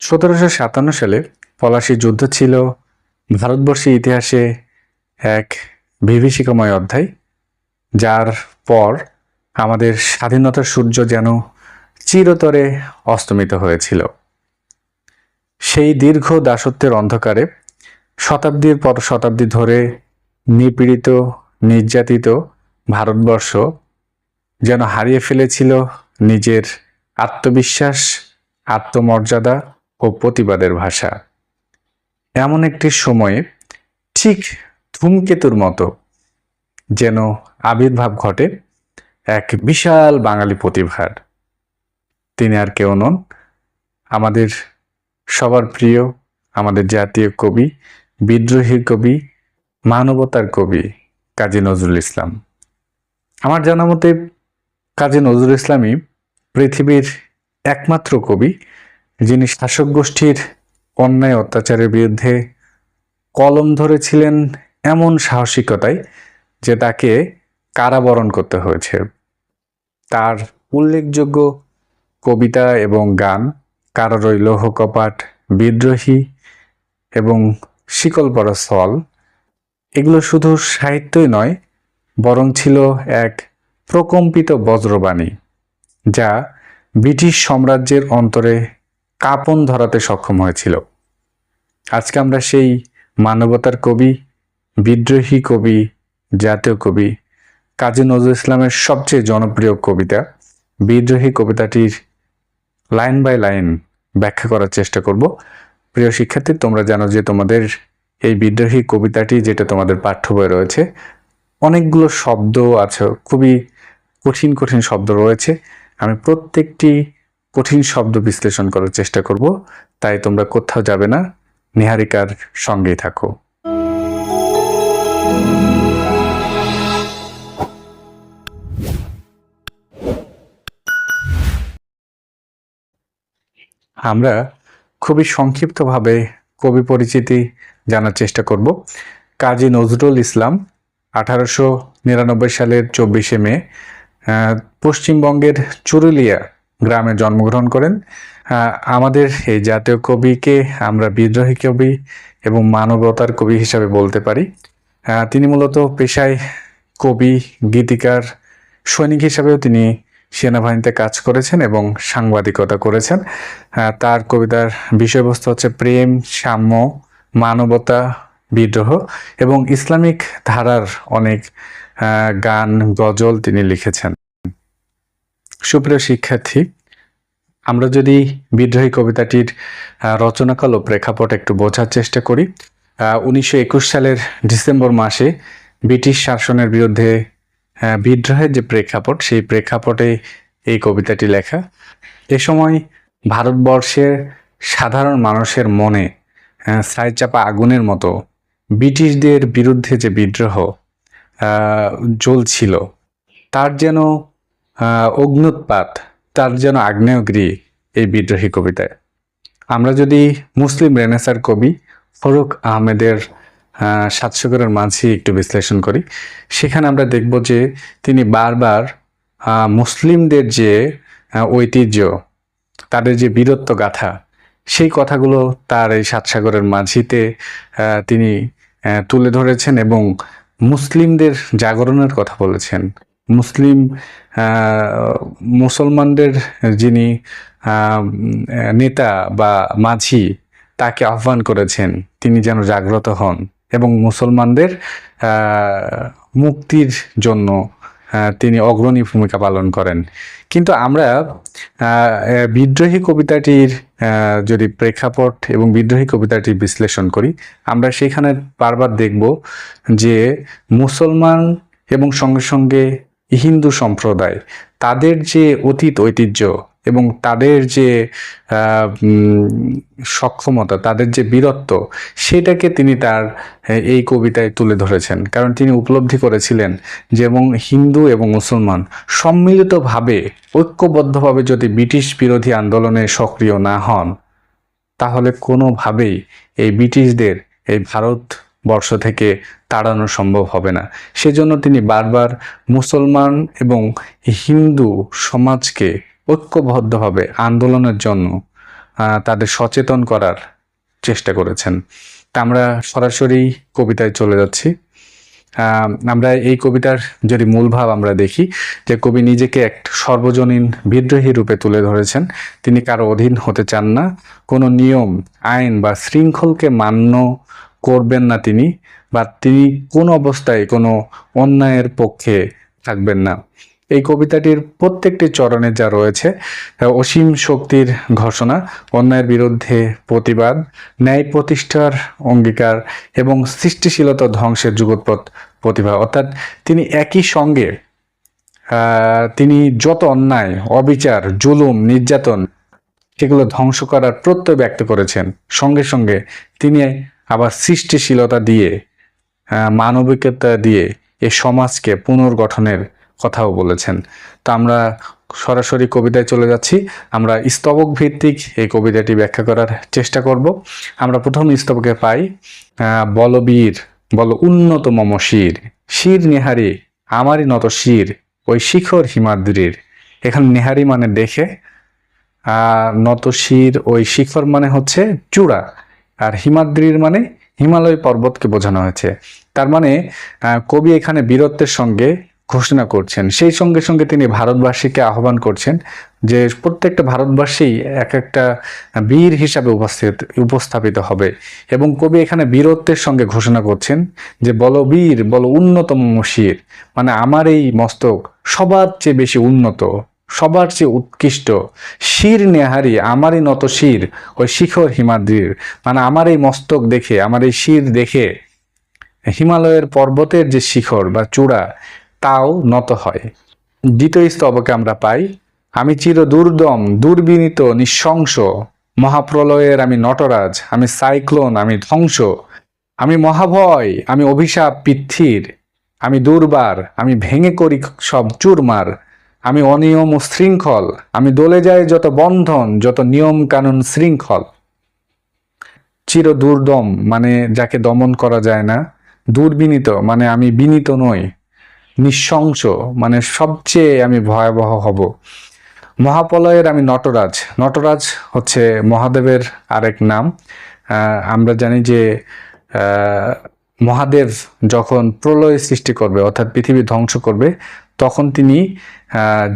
সতেরোশো সাতান্ন সালে পলাশী যুদ্ধ ছিল। ভারতবর্ষের ইতিহাসে এক বিভীষিকাময় অধ্যায়, যার পর আমাদের স্বাধীনতার সূর্য যেন চিরতরে অস্তমিত হয়েছিল। সেই দীর্ঘ দাসত্বের অন্ধকারে শতাব্দীর পর শতাব্দী ধরে নিপীড়িত, নির্যাতিত ভারতবর্ষ যেন হারিয়ে ফেলেছিল নিজের আত্মবিশ্বাস, আত্মমর্যাদা ও প্রতিবাদের ভাষা। এমন একটি সময়ে ঠিক ধূমকেতুর মতো যেন আবির্ভাব ঘটে এক বিশাল বাঙালি প্রতিভার। তিনি আর কেউ নন, আমাদের সবার প্রিয়, আমাদের জাতীয় কবি বিদ্রোহী কবি, মানবতার কবি কাজী নজরুল ইসলাম। আমার জানা মতে কাজী নজরুল ইসলামই পৃথিবীর একমাত্র কবি যিনি শাসক গোষ্ঠীর অন্যায় অত্যাচারের বিরুদ্ধে কলম ধরেছিলেন এমন সাহসিকতায় যে তাকে কারাবরণ করতে হয়েছে। তার উল্লেখযোগ্য কবিতা এবং গান, কারারই লৌহ কপাট বিদ্রোহী এবং শিকল পরা সল এগুলো শুধু সাহিত্যই নয়, বরং ছিল এক প্রকম্পিত বজ্রবাণী, যা ব্রিটিশ সাম্রাজ্যের অন্তরে কাঁপন ধরাতে সক্ষম হয়েছিল। আজকে আমরা সেই মানবতার কবি, বিদ্রোহী কবি, জাতীয় কবি কাজী নজরুল ইসলামের সবচেয়ে জনপ্রিয় কবিতা, বিদ্রোহী কবিতাটির লাইন বাই লাইন ব্যাখ্যা করার চেষ্টা করব। প্রিয় শিক্ষার্থী, তোমরা জানো যে তোমাদের এই বিদ্রোহী কবিতাটি যেটা তোমাদের পাঠ্য বইয়ে রয়েছে, অনেকগুলো শব্দ আছে, খুবই কঠিন কঠিন শব্দ রয়েছে। আমি প্রত্যেকটি কঠিন শব্দ বিশ্লেষণ করার চেষ্টা করব, তাই তোমরা কোথাও যাবে না। নিহারিকার সঙ্গেই থাকো। আমরা খুবই সংক্ষিপ্তভাবে কবি পরিচিতি জানার চেষ্টা করব। কাজী নজরুল ইসলাম, আঠারোশো নিরানব্বই সালের চব্বিশে মে পশ্চিমবঙ্গের চুরুলিয়া গ্রামে জন্মগ্রহণ করেন। আমাদের এই জাতীয় কবিকে আমরা বিদ্রোহী কবি এবং মানবতার কবি হিসাবে বলতে পারি। তিনি মূলত পেশায় কবি, গীতিকার, সৈনিক হিসাবেও তিনি সেনাবাহিনীতে কাজ করেছেন এবং সাংবাদিকতা করেছেন। তার কবিতার বিষয়বস্তু হচ্ছে প্রেম, সাম্য, মানবতা, বিদ্রোহ এবং ইসলামিক ধারার অনেক গান, গজল তিনি লিখেছেন। সুপ্রিয় শিক্ষার্থী, আমরা যদি বিদ্রোহী কবিতাটির রচনাকাল ও প্রেক্ষাপট একটু বোঝার চেষ্টা করি উনিশশো একুশ সালের ডিসেম্বর মাসে ব্রিটিশ শাসনের বিরুদ্ধে বিদ্রোহের যে প্রেক্ষাপট, সেই প্রেক্ষাপটে এই কবিতাটি লেখা, এ সময় ভারতবর্ষের সাধারণ মানুষের মনে ছাইচাপা আগুনের মতো ব্রিটিশদের বিরুদ্ধে যে বিদ্রোহ জ্বলছিল, তার যেন অগ্নুৎপাত তার যেন আগ্নেয়গিরি এই বিদ্রোহী কবিতায়। আমরা যদি মুসলিম রেনেসার কবি ফরুক আহমেদের আহ, সাতশোগরের মাঝি একটু বিশ্লেষণ করি সেখানে আমরা দেখব যে তিনি বারবার মুসলিমদের যে ঐতিহ্য তাদের যে বীরত্ব গাথা সেই কথাগুলো তার এই সাতসাগরের মাঝিতে তিনি তুলে ধরেছেন এবং মুসলিমদের জাগরণের কথা বলেছেন। মুসলিম মুসলমানদের যিনি নেতা বা মাঝি, তাকে আহ্বান করেছেন, তিনি যেন জাগ্রত হন এবং মুসলমানদের মুক্তির জন্য তিনি অগ্রণী ভূমিকা পালন করেন। কিন্তু আমরা বিদ্রোহী কবিতাটির যদি প্রেক্ষাপট এবং বিদ্রোহী কবিতাটি বিশ্লেষণ করি, আমরা সেখানে বারবার দেখব যে মুসলমান এবং সঙ্গে সঙ্গে হিন্দু সম্প্রদায়, তাদের যে অতীত ঐতিহ্য এবং তাদের যে সক্ষমতা, তাদের যে বীরত্ব, সেটাকে তিনি তার এই কবিতায় তুলে ধরেছেন। কারণ তিনি উপলব্ধি করেছিলেন যে এবং হিন্দু এবং মুসলমান সম্মিলিতভাবে, ঐক্যবদ্ধভাবে যদি ব্রিটিশ বিরোধী আন্দোলনে সক্রিয় না হন, তাহলে কোনোভাবেই এই ব্রিটিশদের এই ভারতবর্ষ থেকে তাড়ানো সম্ভব হবে না। সেজন্য তিনি বারবার মুসলমান এবং হিন্দু সমাজকে ঐক্যবদ্ধভাবে আন্দোলনের জন্য তাদের সচেতন করার চেষ্টা করেছেন। তা আমরা সরাসরি কবিতায় চলে যাচ্ছি। আমরা এই কবিতার যদি মূল ভাব আমরা দেখি, যে কবি নিজেকে এক সর্বজনীন বিদ্রোহী রূপে তুলে ধরেছেন। তিনি কারও অধীন হতে চান না। কোনো নিয়ম, আইন বা শৃঙ্খলকে মান্য করবেন না তিনি বা তিনি কোনো অবস্থায় কোনো অন্যায়ের পক্ষে থাকবেন না। এই কবিতাটির প্রত্যেকটি চরণে যা রয়েছে অসীম শক্তির ঘোষণা, অন্যায়ের বিরুদ্ধে প্রতিবাদ, ন্যায় প্রতিষ্ঠার অঙ্গীকার এবং সৃষ্টিশীলতা ধ্বংসের যুগোৎপদ প্রতিভা। অর্থাৎ তিনি একই সঙ্গে তিনি যত অন্যায়, অবিচার, জুলুম, নির্যাতন, সেগুলো ধ্বংস করার প্রত্যয় ব্যক্ত করেছেন। সঙ্গে সঙ্গে তিনি আবার সৃষ্টিশীলতা দিয়ে মানবিকতা দিয়ে এ সমাজকে পুনর্গঠনের কথাও বলেছেন। তো আমরা সরাসরি কবিতায় চলে যাচ্ছি। আমরা স্তবক ভিত্তিক এই কবিতাটি ব্যাখ্যা করার চেষ্টা করব। আমরা প্রথম স্তবকে পাই বলবীর, বল উন্নত মম শির শির নেহারি আমারই নত শির, ওই শিখর হিমাদ্রির। এখানে নেহারি মানে দেখে নত শির, ওই শিখর মানে হচ্ছে চূড়া। আর হিমাদ্রির মানে হিমালয় পর্বতকে বোঝানো হয়েছে। তার মানে কবি এখানে বীরত্বের সঙ্গে ঘোষণা করছেন। সেই সঙ্গে সঙ্গে তিনি ভারতবাসীকে আহ্বান করছেন যে প্রত্যেকটা ভারতবাসী এক একটা বীর হিসাবে উপস্থিত, উপস্থাপিত হবে। এবং কবি এখানে বীরত্বের সঙ্গে ঘোষণা করছেন যে, বলো বীর, বলো উন্নতম শির মানে আমার এই মস্তক সবার চেয়ে বেশি উন্নত। সবার চেয়ে উৎকৃষ্ট। শির নেহারি, আমারই নত শির, ওই শিখর হিমাদ্রির। মানে আমার এই মস্তক দেখে, আমার এই শির দেখে হিমালয়ের পর্বতের যে শিখর বা চূড়া, তাও নত হয়। দ্বিতীয় স্তবকে আমরা পাই, আমি চির দুর্দম, দুর্বিনীত, নিঃশংস, মহাপ্রলয়ের আমি নটরাজ, আমি সাইক্লোন, আমি ধ্বংস, আমি মহাভয়, আমি অভিশাপ, পিথির, আমি দুর্বার, আমি ভেঙে করি সব চুরমার আমি অনিয়ম ও শৃঙ্খল, আমি দলে যাই যত বন্ধন, যত নিয়ম কানুন শৃঙ্খল। চির দুর্দম মানে যাকে দমন করা যায় না। দুর্বিনীত মানে আমি বিনীত নই। নিঃশংস মানে সবচেয়ে আমি ভয়াবহ হব। মহাপলয়ের আমি নটরাজ। নটরাজ হচ্ছে মহাদেবের আরেক নাম। আমরা জানি যে মহাদেব যখন প্রলয় সৃষ্টি করবে, অর্থাৎ পৃথিবী ধ্বংস করবে, তখন তিনি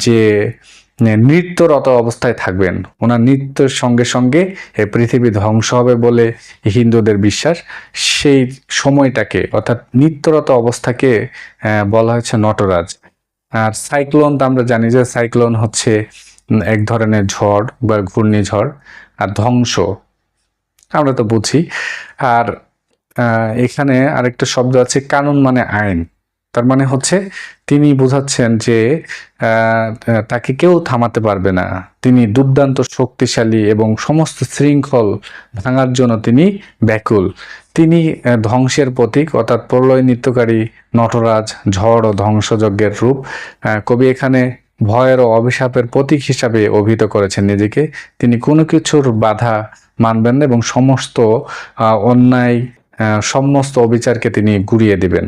যে নৃত্যরত অবস্থায় থাকবেন, ওনার নৃত্যের সঙ্গে সঙ্গে এই পৃথিবী ধ্বংস হবে বলে হিন্দুদের বিশ্বাস, সেই সময়টাকে, অর্থাৎ নৃত্যরত অবস্থাকে বলা হয়েছে নটরাজ। আর সাইক্লোন, তো আমরা জানি যে সাইক্লোন হচ্ছে এক ধরনের ঝড় বা ঘূর্ণিঝড়, আর ধ্বংস। আমরা তো বুঝি। আর এখানে আরেকটা শব্দ আছে, কানুন মানে আইন। তার মানে হচ্ছে, তিনি বোঝাচ্ছেন যে তাকে কেউ থামাতে পারবে না। তিনি দুর্দান্ত শক্তিশালী এবং সমস্ত শৃঙ্খল ভাঙার জন্য তিনি ব্যাকুল। তিনি ধ্বংসের প্রতীক, অর্থাৎ প্রলয় নৃত্যকারী, নটরাজ, ঝড় ও ধ্বংসযজ্ঞের রূপ। কবি এখানে ভয়ের ও অভিশাপের প্রতীক হিসাবে অভিহিত করেছেন নিজেকে। তিনি কোনো কিছুর বাধা মানবেন না এবং সমস্ত অন্যায় সমস্ত অবিচারকে তিনি গুড়িয়ে দিবেন।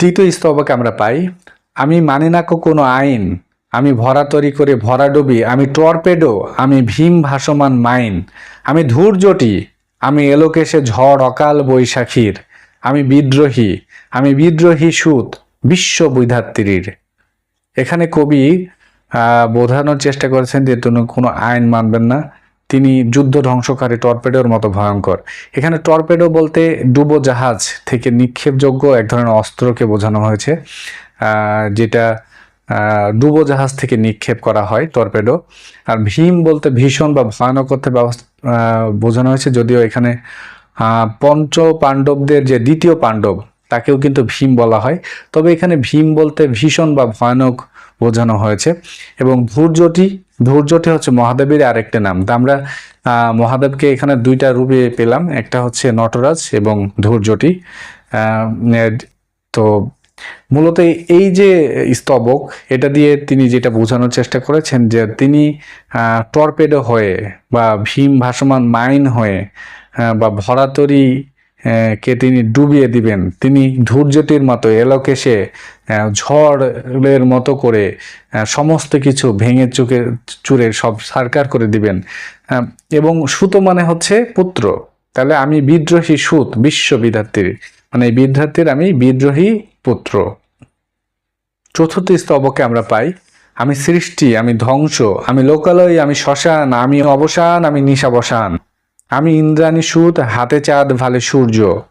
তৃতীয় স্তবকে আমরা পাই, আমি মানি না কোনো আইন, আমি ভরা তরি করে ভরা ডুবি, আমি টর্পেডো, আমি ভীম ভাসমান মাইন, আমি ধূর্যটি আমি এলোকেশে ঝড় অকাল বৈশাখীর, আমি বিদ্রোহী আমি বিদ্রোহী সুত, বিশ্ব বৈধাত্রীর। এখানে কবি বোঝানোর চেষ্টা করেছেন যে তিনি কোনো আইন মানবেন না। তিনি যুদ্ধ ধ্বংসকারী টর্পেডোর মতো ভয়ঙ্কর। এখানে টর্পেডো বলতে ডুবো জাহাজ থেকে নিক্ষেপযোগ্য এক ধরনের অস্ত্রকে বোঝানো হয়েছে যেটা ডুবো জাহাজ থেকে নিক্ষেপ করা হয় টর্পেডো। আর ভীম বলতে ভীষণ বা ভয়ানক করতে ব্যবস্থা বোঝানো হয়েছে, যদিও এখানে পঞ্চ পাণ্ডবদের যে দ্বিতীয় পাণ্ডব, তাকেও কিন্তু ভীম বলা হয়। তবে এখানে ভীম বলতে ভীষণ বা ভয়ানক বোঝানো হয়েছে। এবং ধৈর্যটি ধৈর্যটি হচ্ছে মহাদেবের আরেকটা নাম। তা আমরা মহাদেবকে এখানে দুইটা রূপে পেলাম। একটা হচ্ছে নটরাজ এবং ধৈর্যটি। তো মূলত এই যে স্তবক, এটা দিয়ে তিনি যেটা বোঝানোর চেষ্টা করেছেন যে তিনি টর্পেডো হয়ে বা ভীম ভাসমান মাইন হয়ে বা ভরাতরি কে তিনি ডুবিয়ে দিবেন। তিনি ধূর্যটির মতো এলোকেশে ঝড়ের মতো করে সমস্ত কিছু ভেঙে চুকে, চুরে সব সারকার করে দিবেন। এবং সুতো মানে হচ্ছে পুত্র। তাহলে আমি বিদ্রোহী সুত বিশ্ব বিদ্যার্থীর মানে এই বিদ্যার্থীর আমি বিদ্রোহী পুত্র। চতুর্থ স্তবকে আমরা পাই, আমি সৃষ্টি, আমি ধ্বংস, আমি লোকালয়, আমি শ্মশান, আমি অবসান, আমি নিশাবসান। আমি ইন্দ্রাণী সুত, হাতে চাঁদ ভালে সূর্য।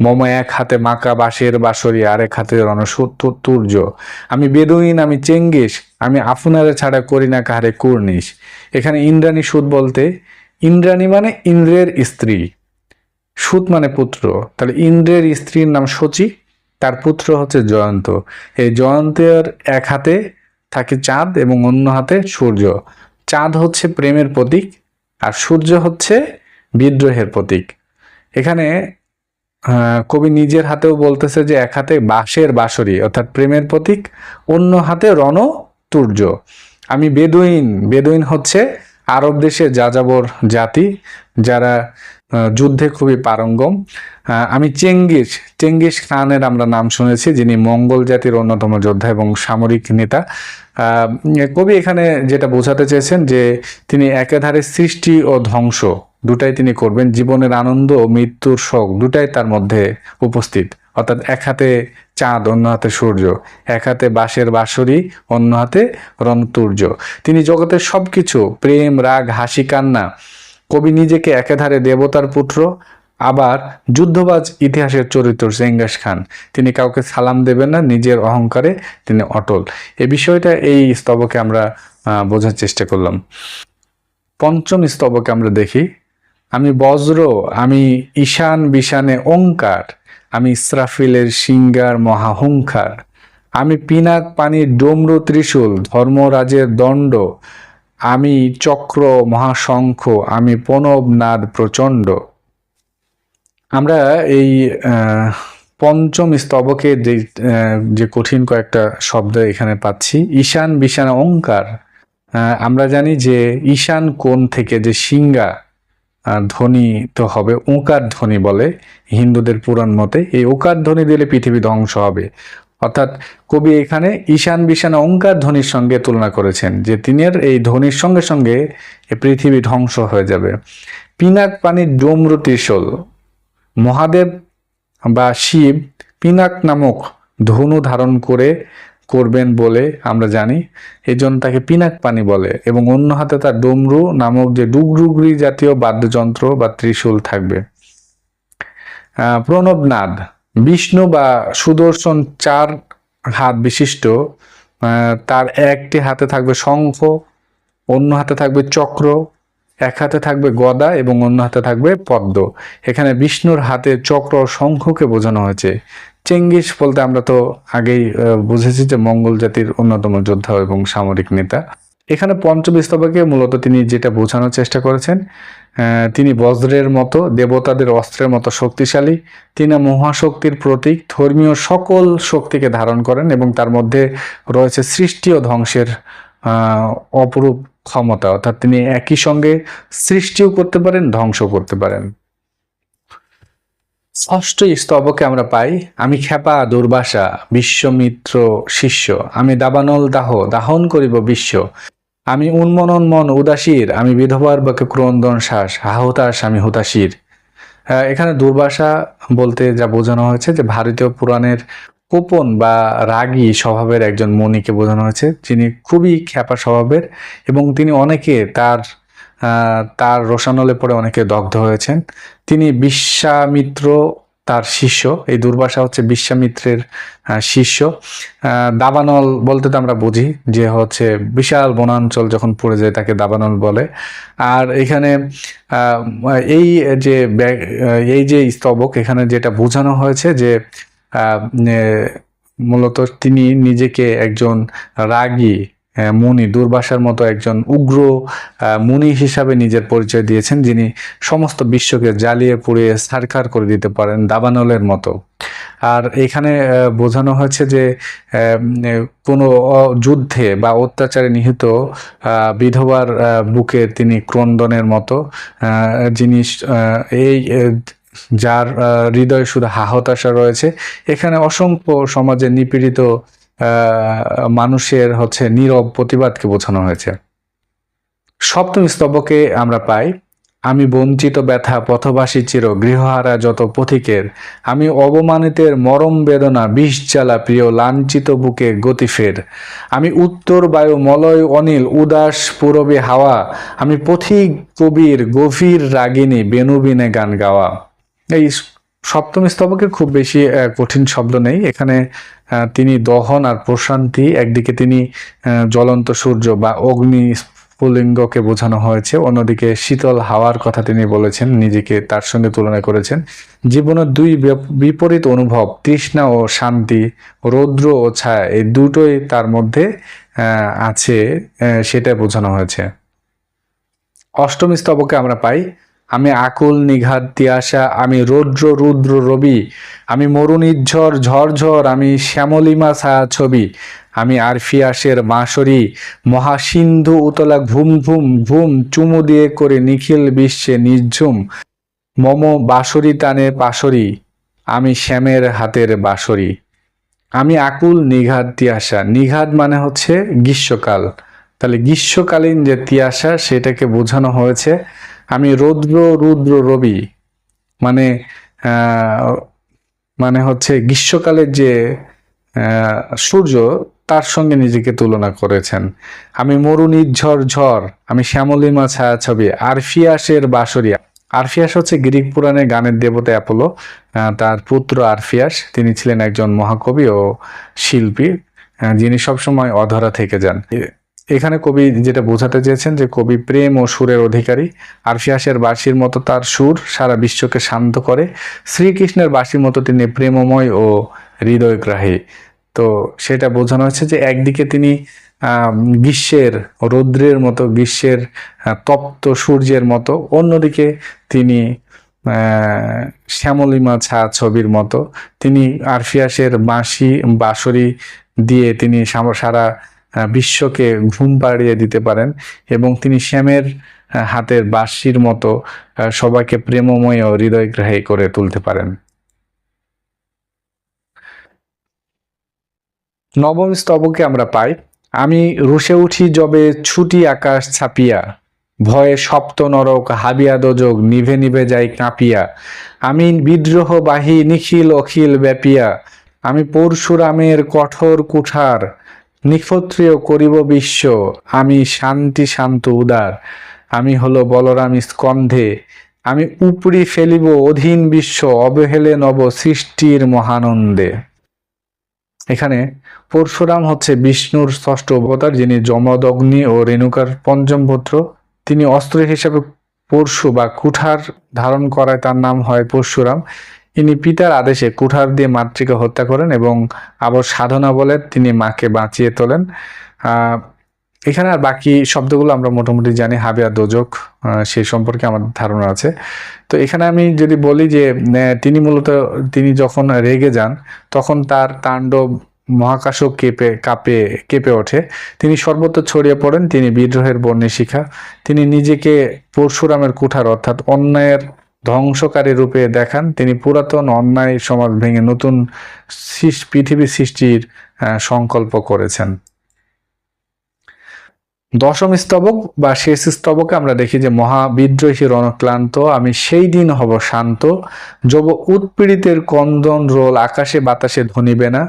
মম এক হাতে মাকা বাঁশের বাঁশরি, আরেক হাতে রণসূর্য আমি বেদুইন, আমি চেঙ্গিস, আমি আফুনারে ছাড়া করি না কাহারে কুর্নিশ। এখানে ইন্দ্রাণী সুত বলতে, ইন্দ্রাণী মানে ইন্দ্রের স্ত্রী। সুত মানে পুত্র। তাহলে ইন্দ্রের স্ত্রীর নাম শচী, তার পুত্র হচ্ছে জয়ন্ত। এই জয়ন্তের এক হাতে থাকে চাঁদ এবং অন্য হাতে সূর্য। চাঁদ হচ্ছে প্রেমের প্রতীক, আর সূর্য হচ্ছে বিদ্রোহের প্রতীক। এখানে কবি নিজের হাতেও বলতেছে যে এক হাতে বাঁশের বাঁশরি, অর্থাৎ প্রেমের প্রতীক, অন্য হাতে রণ তুর্য আমি বেদুইন বেদুইন হচ্ছে আরব দেশে যাযাবর জাতি, যারা যুদ্ধে খুবই পারঙ্গম। আমি চেঙ্গিস চেঙ্গিস খানের আমরা নাম শুনেছি, যিনি মঙ্গল জাতির অন্যতম যোদ্ধা এবং সামরিক নেতা। কবি এখানে যেটা বোঝাতে চেয়েছেন যে তিনি একাধারে সৃষ্টি ও ধ্বংস। দুটাই তিনি করবেন, জীবনের আনন্দ ও মৃত্যুর শোক দুটাই তার মধ্যে উপস্থিত। অর্থাৎ এক হাতে চাঁদ, অন্য হাতে সূর্য, এক হাতে বাঁশের বাঁশরি, অন্য হাতে রণতুর্য। তিনি জগতের সবকিছু, প্রেম, রাগ, হাসি, কান্না, কবি নিজেকে একাধারে দেবতার পুত্র, আবার যুদ্ধবাজ ইতিহাসের চরিত্র চেঙ্গাস খান। তিনি কাউকে সালাম দেবেন না, নিজের অহংকারে তিনি অটল। এ বিষয়টা এই স্তবকে আমরা বোঝার চেষ্টা করলাম। পঞ্চম স্তবকে আমরা দেখি। আমি বজ্র আমি ঈশান বিশানে ওঙ্কার আমি ইসরাফিলের সিঙ্গার মহাহুঙ্কার। আমি পিনাক পানির ডমরু ত্রিশূল ধর্মরাজের দণ্ড। আমি চক্র মহাশঙ্খ আমি প্রণব নাদ প্রচণ্ড। আমরা এই পঞ্চম স্তবকে যে যে কঠিন কয়েকটা শব্দ এখানে পাচ্ছি ঈশান বিশান ওঙ্কার। আহ, আমরা জানি যে ঈশান কোণ থেকে যে সিঙ্গা ধ্বনি তো হবে ওকার ধ্বনি বলে হিন্দুদের পুরাণ মতে। এই ওকার ধ্বনি দিলে পৃথিবী ধ্বংস হবে। অর্থাৎ কবি এখানে ঈশান বিশান ওঙ্কার ধ্বনির সঙ্গে তুলনা করেছেন যে তিনের এই ধ্বনির সঙ্গে সঙ্গে পৃথিবী ধ্বংস হয়ে যাবে। পিনাক পানির ডমরু ত্রিশূল মহাদেব বা শিব পিনাক নামক ধনু ধারণ করে করবেন বলে আমরা জানি। এই জন্য তাকে পিনাক পানি বলে এবং অন্য হাতে তার ডমরু নামক যে ডুগডুগরি জাতীয় বাদ্যযন্ত্র বা ত্রিশূল থাকবে। প্রণবনাদ বিষ্ণু বা সুদর্শন চার হাত বিশিষ্ট তার একটি হাতে থাকবে শঙ্খ, অন্য হাতে থাকবে চক্র, এক হাতে থাকবে গদা এবং অন্য হাতে থাকবে পদ্ম। এখানে বিষ্ণুর হাতে চক্র শঙ্খকে বোঝানো হয়েছে। চেঙ্গিস বলতে আমরা তো আগেই বুঝেছি যে মঙ্গল জাতির অন্যতম যোদ্ধা এবং সামরিক নেতা। এখানে পঞ্চম স্তবকে মূলত তিনি যেটা বোঝানোর চেষ্টা করেছেন তিনি বজ্রের মতো, দেবতাদের অস্ত্রের মতো শক্তিশালী, তিনি মহাশক্তির প্রতীক, ধর্মীয় সকল শক্তিকে ধারণ করেন এবং তার মধ্যে রয়েছে সৃষ্টি ও ধ্বংসের অপরূপ ক্ষমতা। অর্থাৎ তিনি একই সঙ্গে সৃষ্টিও করতে পারেন ধ্বংস করতে পারেন। ষষ্ঠ স্তবকে আমরা পাই, আমি খেপা দুর্বাসা, বিশ্বমিত্র শিষ্য। আমি দাবানল দাহ, দাহন করিব বিশ্ব। আমি উন্মনন মন উদাসীর, আমি বিধবার বাকে ক্রন্দন শ্বাস হাহুতাস আমি হুতাশির। এখানে দুর্বাসা বলতে যা বোঝানো হয়েছে যে ভারতীয় পুরাণের কোপন বা রাগী স্বভাবের একজন মণিকে বোঝানো হয়েছে, যিনি খুবই খ্যাপা স্বভাবের এবং তিনি অনেকে তার তার রোশানলে পড়ে অনেকে দগ্ধ হয়েছেন। তিনি বিশ্বামিত্র তার শিষ্য। এই দুর্বাসা হচ্ছে বিশ্বামিত্রের শিষ্য। দাবানল বলতে তো আমরা বুঝি যে হচ্ছে বিশাল বনাঞ্চল যখন পড়ে যায় তাকে দাবানল বলে। আর এখানে এই যে এই যে স্তবক এখানে যেটা বোঝানো হয়েছে যে মূলত তিনি নিজেকে একজন রাগী মুনি দুর্বাসার মতো একজন উগ্র মুনি হিসাবে নিজের পরিচয় দিয়েছেন, যিনি সমস্ত বিশ্বকে জ্বালিয়ে পুড়িয়ে সারখার করে দিতে পারেন দাবানলের মতো। আর এখানে বোঝানো হয়েছে যে কোনো যুদ্ধে বা অত্যাচারে নিহিত বিধবার বুকে তিনি ক্রন্দনের মতো যিনি এই যার হৃদয়ে শুধু হাহতাশা রয়েছে। এখানে অসংখ্য সমাজে নিপীড়িত মানুষের হচ্ছে নীরব প্রতিবাদকে বোঝানো হয়েছে। সপ্তম স্তবকে আমরা পাই, আমি বঞ্চিত, ব্যথা, পথবাসী চির, গৃহহারা যত পথিকের, আমি অবমানিতের মরম বেদনা, বিষ জ্বালা প্রিয়, লাঞ্ছিত বুকে গতিফের আমি উত্তর বায়ু মলয় অনিল, উদাস পূরবে হাওয়া। আমি পথিক কবির, গভীর রাগিনী, বেনুবিনে গান গাওয়া। এই সপ্তম স্তবকে খুব বেশি কঠিন শব্দ নেই। এখানে তিনি দহন আর প্রশান্তি, একদিকে তিনি জ্বলন্ত সূর্য বা অগ্নি স্ফুলিঙ্গকে বোঝানো হয়েছে, অন্যদিকে শীতল হাওয়ার কথা তিনি বলেছেন, নিজেকে তার সঙ্গে তুলনা করেছেন। জীবনের দুই বিপরীত অনুভব, তৃষ্ণা ও শান্তি, রৌদ্র ও ছায়া, এই দুটোই তার মধ্যে আছে সেটা বোঝানো হয়েছে। অষ্টম স্তবকে আমরা পাই আমি আকুল নিঘাত তিয়াসা আমি রৌদ্র রুদ্র রবি, আমি মরুনিঝড় ঝড়ঝড় আমি শ্যামলিমা ছায়া ছবি, আমি আরফিয়াসের বাঁশরি, মহাসিন্ধু উতলা ঘুম ঘুম ঘুম, চুমু দিয়ে করে নিখিল বিশ্বে নির্ঝুম মম বাঁশরি টানে পাশরি, আমি শ্যামের হাতের বাঁশরি। আমি আকুল নিঘাত তিয়াসা নিঘাত মানে হচ্ছে গ্রীষ্মকাল। তাহলে গ্রীষ্মকালীন যে তিয়াসা, সেটাকে বোঝানো হয়েছে আমি রৌদ্র, রুদ্র রবি মানে মানে হচ্ছে গ্রীষ্মকালের যে সূর্য, তার সঙ্গে নিজেকে তুলনা করেছেন। আমি মরুনির ঝড় ঝড় আমি শ্যামলিমা ছায়াছবি, আরফিয়াসের বাসরিয়া আরফিয়াস হচ্ছে গ্রিক পুরাণে গানের দেবতা অ্যাপোলো তার পুত্র আরফিয়াস। তিনি ছিলেন একজন মহাকবি ও শিল্পী যিনি সবসময় অধরা থেকে যান। এখানে কবি যেটা বোঝাতে চেয়েছেন যে কবি প্রেম ও সুরের অধিকারী। আরফিয়াসের বাঁশির মতো তার সুর সারা বিশ্বকে শান্ত করে। শ্রীকৃষ্ণের বাঁশির মতো তিনি প্রেমময় ও হৃদয়গ্রাহী। তো সেটা বোঝানো হয়েছে যে একদিকে তিনি গ্রীষ্মের, রৌদ্রের মতো, গ্রীষ্মের তপ্ত সূর্যের মতো। অন্যদিকে তিনি শ্যামলিমা ছা ছবির মতো। তিনি আরফিয়াসের বাঁশি, বাঁশরি দিয়ে তিনি সারা বিশ্বকে ঘুম পাড়িয়ে দিতে পারেন এবং তিনি শ্যামের হাতের বাঁশির মতো সবাইকে প্রেমময় ও হৃদয়গ্রাহী করে তুলতে পারেন। নবম স্তবকে আমরা পাই, আমি রুষে উঠি যবে ছুটি আকাশ ছাপিয়া, ভয়ে সপ্ত নরক হাবিয়া দোজক নিভে নিভে যাই কাঁপিয়া, আমি বিদ্রোহ বাহি নিখিল অখিল ব্যাপিয়া, আমি পরশুরামের কঠোর কুঠার নিক্ষত্রিয় করিব বিশ্ব। আমি শান্তি শান্ত উদার। আমি হলো বলরাম স্কন্ধে। আমি উপরি ফেলিব অধীন বিশ্ব, অবহেলে নব সৃষ্টির মহানন্দে। এখানে পরশুরাম হচ্ছে বিষ্ণুর ষষ্ঠ অবতার, যিনি যমদগ্নি ও রেণুকার পঞ্চম পুত্র। তিনি অস্ত্র হিসাবে পরশু বা কুঠার ধারণ করায় তার নাম হয় পরশুরাম। ইনি পিতার আদেশে কুঠার দিয়ে মাতৃকে হত্যা করেন এবং আবার সাধনা বলে তিনি মাকে বাঁচিয়ে তোলেন। এখানে আর বাকি শব্দগুলো আমরা মোটামুটি জানি, হাবিয়া, দোজক সেই সম্পর্কে আমার ধারণা আছে। তো এখানে আমি যদি বলি যে তিনি মূলত, তিনি যখন রেগে যান, তখন তার তাণ্ডব মহাকাশও কেঁপে, কাঁপে, কেঁপে ওঠে। তিনি সর্বত্র ছড়িয়ে পড়েন, তিনি বিদ্রোহের বন্যে শিখা। তিনি নিজেকে পরশুরামের কুঠার, অর্থাৎ অন্যায়ের ধ্বংসকারী রূপে দেখান। তিনি পুরাতন অন্যায় সমাজ ভেঙে নতুন পৃথিবী সৃষ্টির সংকল্প করেছেন। দশম স্তবক বা শেষ স্তবকে আমরা দেখি যে মহাবিদ্রোহী রণক্লান্ত, আমি সেই দিন হব শান্ত, যব উৎপীড়িতের কন্দন রোল, আকাশে বাতাসে ধ্বনিবে না,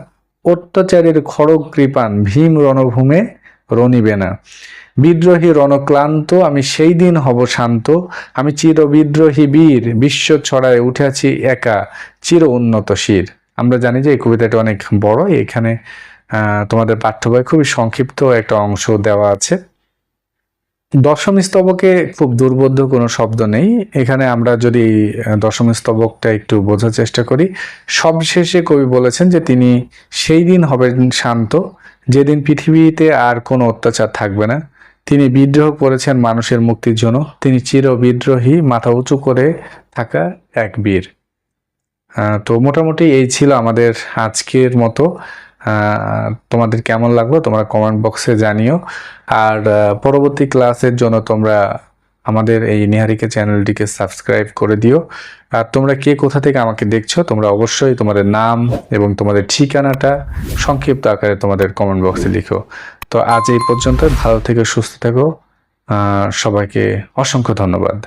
অত্যাচারের খড়গ কৃপান, ভীম রণভূমে রণিবে না। বিদ্রোহী রণক্লান্ত, আমি সেই দিন হব শান্ত। আমি চির বিদ্রোহী বীর, বিশ্ব ছড়ায় উঠেছি একা, চির উন্নত শির। আমরা জানি যে এই কবিতাটি অনেক বড়, এখানে তোমাদের পাঠ্য বই খুবই সংক্ষিপ্ত একটা অংশ দেওয়া আছে। দশম স্তবকে খুব দুর্বোধ্য কোনো শব্দ নেই। এখানে আমরা যদি দশম স্তবকটা একটু বোঝার চেষ্টা করি, সবশেষে কবি বলেছেন যে তিনি সেই দিন হবেন শান্ত। যেদিন পৃথিবীতে আর কোনো অত্যাচার থাকবে না, তিনি বিদ্রোহ করেছেন মানুষের মুক্তির জন্য। তিনি চির বিদ্রোহী, মাথা উঁচু করে থাকা এক বীর। তো মোটামুটি এই ছিল আমাদের আজকের মতো। তোমাদের কেমন লাগল তোমরা কমেন্ট বক্সে জানিও। আর পরবর্তী ক্লাসের জন্য তোমরা আমাদের এই নিহারিকা চ্যানেলটিকে সাবস্ক্রাইব করে দিও। আর তোমরা কে কোথা থেকে আমাকে দেখছ, তোমরা অবশ্যই তোমাদের নাম এবং তোমাদের ঠিকানাটা সংক্ষিপ্ত আকারে তোমাদের কমেন্ট বক্সে লিখো। তো আজ এই পর্যন্ত ভালো থেকে, সুস্থ থাকো। সবাইকে অসংখ্য ধন্যবাদ।